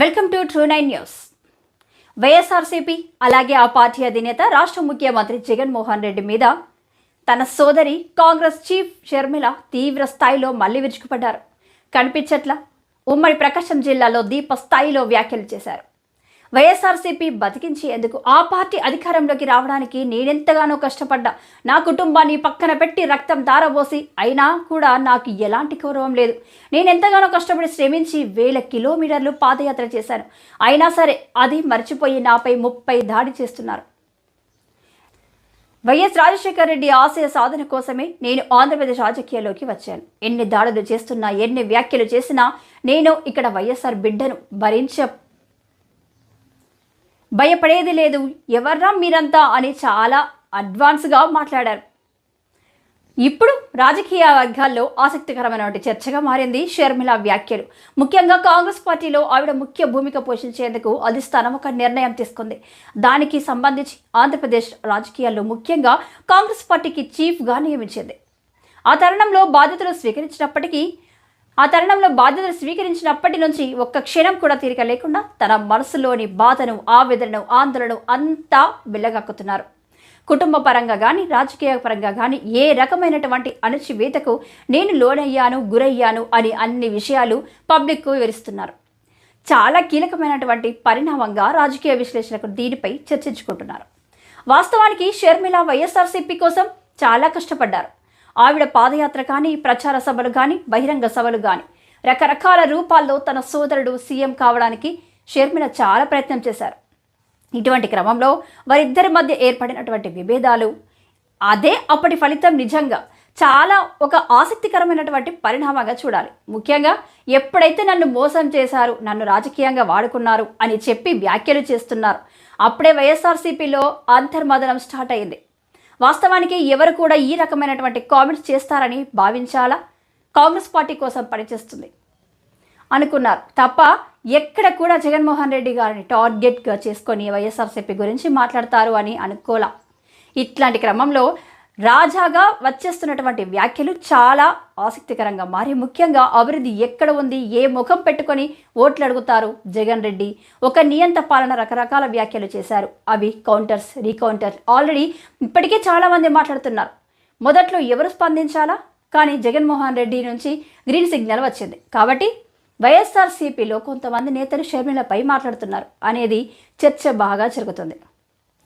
Welcome to true nine news. YSRCP అలాగే ఆ party అధినేత రాష్ట్ర ముఖ్యమంత్రి జగన్మోహన్ రెడ్డి మీద తన సోదరి కాంగ్రెస్ చీఫ్ షర్మిల తీవ్ర స్థాయిలో మళ్ళీ విరుచుకుపడ్డారు. కనిపించట్ల ఉమ్మడి ప్రకాశం జిల్లాలో దీప స్థాయిలో వ్యాఖ్యలు చేశారు. వైఎస్ఆర్సీపీ బతికించేందుకు ఆ పార్టీ అధికారంలోకి రావడానికి నేనెంతగానో కష్టపడ్డా. నా కుటుంబాన్ని పక్కన పెట్టి రక్తం దారబోసి అయినా కూడా నాకు ఎలాంటి గౌరవం లేదు. నేనెంతగానో కష్టపడి శ్రమించి వేల కిలోమీటర్లు పాదయాత్ర చేశాను. అయినా సరే అది మర్చిపోయి నాపై ముప్పై దాడి చేస్తున్నారు. వైఎస్ రాజశేఖర రెడ్డి ఆశయ సాధన కోసమే నేను ఆంధ్రప్రదేశ్ రాజకీయాల్లోకి వచ్చాను. ఎన్ని దాడులు చేస్తున్నా ఎన్ని వ్యాఖ్యలు చేసినా నేను ఇక్కడ వైఎస్ఆర్ బిడ్డను భరించ భయపడేది లేదు. ఎవర్రా మీరంతా అని చాలా అడ్వాన్స్గా మాట్లాడారు. ఇప్పుడు రాజకీయ వర్గాల్లో ఆసక్తికరమైనటువంటి చర్చగా మారింది షర్మిల వ్యాఖ్యలు. ముఖ్యంగా కాంగ్రెస్ పార్టీలో ఆవిడ ముఖ్య భూమిక పోషించేందుకు అధిష్టానం ఒక నిర్ణయం తీసుకుంది. దానికి సంబంధించి ఆంధ్రప్రదేశ్ రాజకీయాల్లో ముఖ్యంగా కాంగ్రెస్ పార్టీకి చీఫ్గా నియమించింది. ఆ తరుణంలో బాధ్యతలు స్వీకరించినప్పటికీ ఆ తరుణంలో బాధ్యతలు స్వీకరించినప్పటి నుంచి ఒక్క క్షణం కూడా తీరిక లేకుండా తన మనసులోని బాధను ఆవేదనను ఆందోళన అంతా వెళ్ళగక్కుతున్నారు కుటుంబ పరంగా కానీ రాజకీయ పరంగా కానీ ఏ రకమైనటువంటి అణచివేతకు నేను లోనయ్యాను గురయ్యాను అని అన్ని విషయాలు పబ్లిక్కు వివరిస్తున్నారు. చాలా కీలకమైనటువంటి పరిణామంగా రాజకీయ విశ్లేషకులు దీనిపై చర్చించుకుంటున్నారు. వాస్తవానికి షర్మిల వైఎస్ఆర్సీపీ కోసం చాలా కష్టపడ్డారు. ఆవిడ పాదయాత్ర కానీ ప్రచార సభలు కానీ బహిరంగ సభలు కానీ. రకరకాల రూపాల్లో తన సోదరుడు సీఎం కావడానికి షర్మిల చాలా ప్రయత్నం చేశారు. ఇటువంటి క్రమంలో వారిద్దరి మధ్య ఏర్పడినటువంటి విభేదాలు అదే అప్పటి ఫలితం నిజంగా చాలా ఒక ఆసక్తికరమైనటువంటి పరిణామంగా చూడాలి. ముఖ్యంగా ఎప్పుడైతే నన్ను మోసం చేశారు నన్ను రాజకీయంగా వాడుకున్నారు అని చెప్పి వ్యాఖ్యలు చేస్తున్నారు అప్పుడే వైఎస్ఆర్సీపీలో అంతర్మదనం స్టార్ట్ అయింది. వాస్తవానికి ఎవరు కూడా ఈ రకమైనటువంటి కామెంట్స్ చేస్తారని భావించాలా? కాంగ్రెస్ పార్టీ కోసం పనిచేస్తుంది. అనుకున్నారు. తప్ప ఎక్కడ కూడా జగన్మోహన్ రెడ్డి గారిని టార్గెట్గా చేసుకొని వైఎస్ఆర్సీపీ గురించి మాట్లాడతారు అని అనుకోలా. ఇట్లాంటి క్రమంలో రాజాగా వచ్చేస్తున్నటువంటి వ్యాఖ్యలు చాలా ఆసక్తికరంగా మారి ముఖ్యంగా అభివృద్ధి ఎక్కడ ఉంది ఏ ముఖం పెట్టుకొని ఓట్లు అడుగుతారు జగన్ రెడ్డి. ఒక నియంత పాలన రకరకాల వ్యాఖ్యలు చేశారు. అవి కౌంటర్స్ రీకౌంటర్. ఆల్రెడీ ఇప్పటికే చాలామంది మాట్లాడుతున్నారు. మొదట్లో ఎవరు స్పందించాలా? కానీ జగన్మోహన్ రెడ్డి నుంచి గ్రీన్ సిగ్నల్ వచ్చింది. కాబట్టి వైఎస్ఆర్సీపీలో కొంతమంది నేతలు షర్మిలపై మాట్లాడుతున్నారు. అనేది చర్చ బాగా జరుగుతుంది.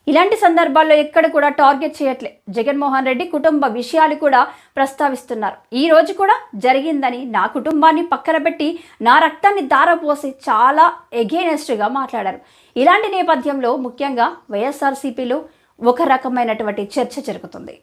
ఇలాంటి సందర్భాల్లో ఎక్కడ కూడా టార్గెట్ చేయట్లే. జగన్మోహన్ రెడ్డి కుటుంబ విషయాలు కూడా ప్రస్తావిస్తున్నారు. ఈ రోజు కూడా జరిగిందని నా కుటుంబాన్ని పక్కన పెట్టి నా రక్తాన్ని దారపోసి చాలా ఎగేనెస్ట్గా మాట్లాడారు. ఇలాంటి నేపథ్యంలో ముఖ్యంగా వైఎస్ఆర్సీపీలో ఒక రకమైనటువంటి చర్చ జరుగుతుంది.